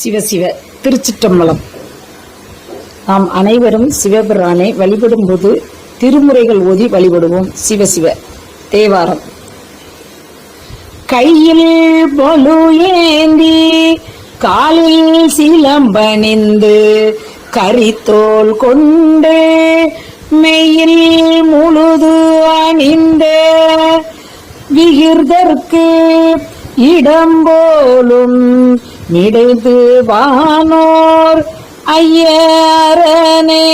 சிவசிவ திருச்சிற்றம்பலம். நாம் அனைவரும் சிவபிரானை வழிபடும்போது திருமுறைகள் ஓதி வழிபடுவோம். சிவசிவ தேவாரம். கையில் பொலு ஏந்தி காலில் சிலம்பணிந்து கரித்தோல் கொண்டு மெயில் முழுது அணிந்த விகிர்தற்கு இடம் போலும் மிடைந்து வானோர் ஐயரனே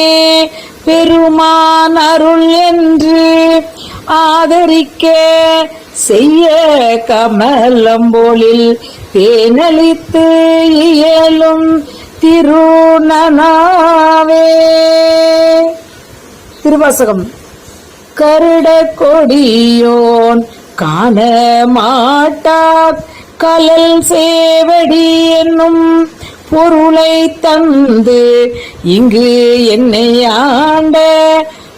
பெருமான் அருள் என்று ஆதரிக்க செய்ய கமலம்போலில் தேனளித்து இயலும் திருநனாவே. திருவாசகம் கருட கொடியோன் காண மாட்டா கலல் சேவடி என்னும் பொருளை தந்து இங்கு என்னை ஆண்ட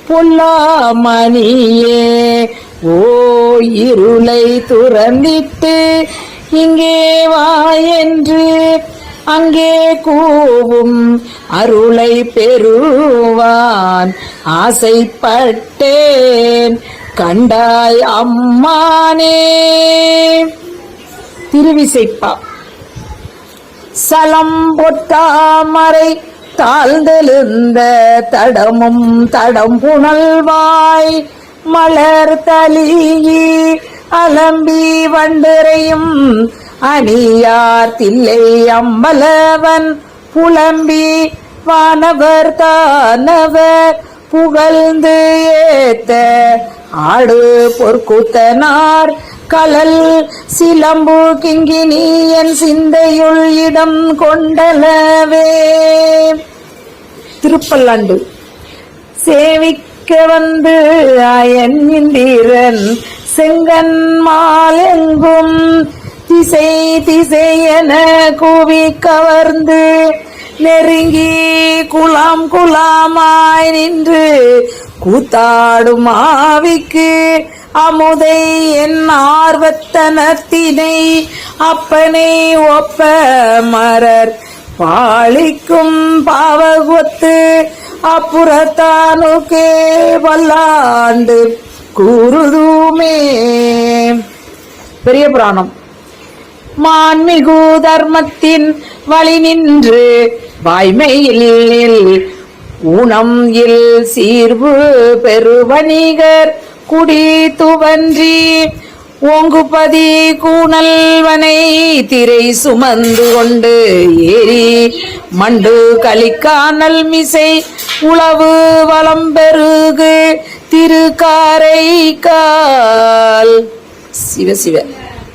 பொல்லாமணியே. ஓ இருளை துறந்திட்டு இங்கே வா என்று அங்கே கூவும் அருளை பெறுவான். ஆசைப்பட்டேன் கண்டாய் அம்மானே. திருவிசைப்பா. சலம் பொட்டாமரை தாழ்ந்தெழுந்த தடமும் தடம் புனல்வாய் மலர் தலியி அலம்பி வண்டரையும் அணியார் தில்லை அம்பலவன் புலம்பி வானவர் தானவர் புகழ்ந்து ஏத்த ஆடு பொற்கூத்தனார் கலல் சிலம்பு கிங்கினி என் சிந்தையுள் இடம் கொண்டலவே. திருப்பல்லாண்டு. சேவிக்க வந்து அயன் இந்திரன் செங்கன் மாலெங்கும் திசை திசையென கூவி கவர்ந்து நெருங்கி குலாம் குலாமாய் நின்று கூத்தாடும் ஆவிக்கு அமுதை என் ஆர்வத்தனத்தினை அப்பனை ஒப்ப மரர் பாலிக்கும் பாவகொத்து அப்புறத்தானுக்கே வல்லாண்டு கூறுதுமே. பெரிய புராணம். மான்மிகு தர்மத்தின் வழி நின்று வாய்மையில் ஊனம் இல் சீர்வு பெருவணிகர் குடி துவன்றி ஓங்குபதி கூணல்வனை திரை சுமந்து கொண்டு ஏறி மண்டு கலிக்கானல் மிசை உளவு வளம் பெருகு திருக்காரை கால். சிவசிவ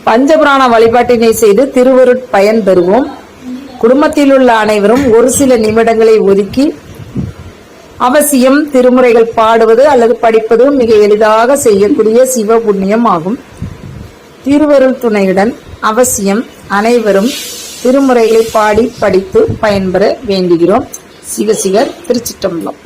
பஞ்சபுராண வழிபாட்டினை செய்து திருவருட் பயன் பெறுவோம். குடும்பத்தில் உள்ள அனைவரும் ஒரு சில நிமிடங்களை ஒதுக்கி அவசியம் திருமுறைகள் பாடுவது அல்லது படிப்பது மிக எளிதாக செய்யக்கூடிய சிவ புண்ணியம் ஆகும். திருவருள் துணையுடன் அவசியம் அனைவரும் திருமுறைகளை பாடி படித்து பயன்பெற வேண்டுகிறோம். சிவசிவர் திருச்சிட்டம்பலம்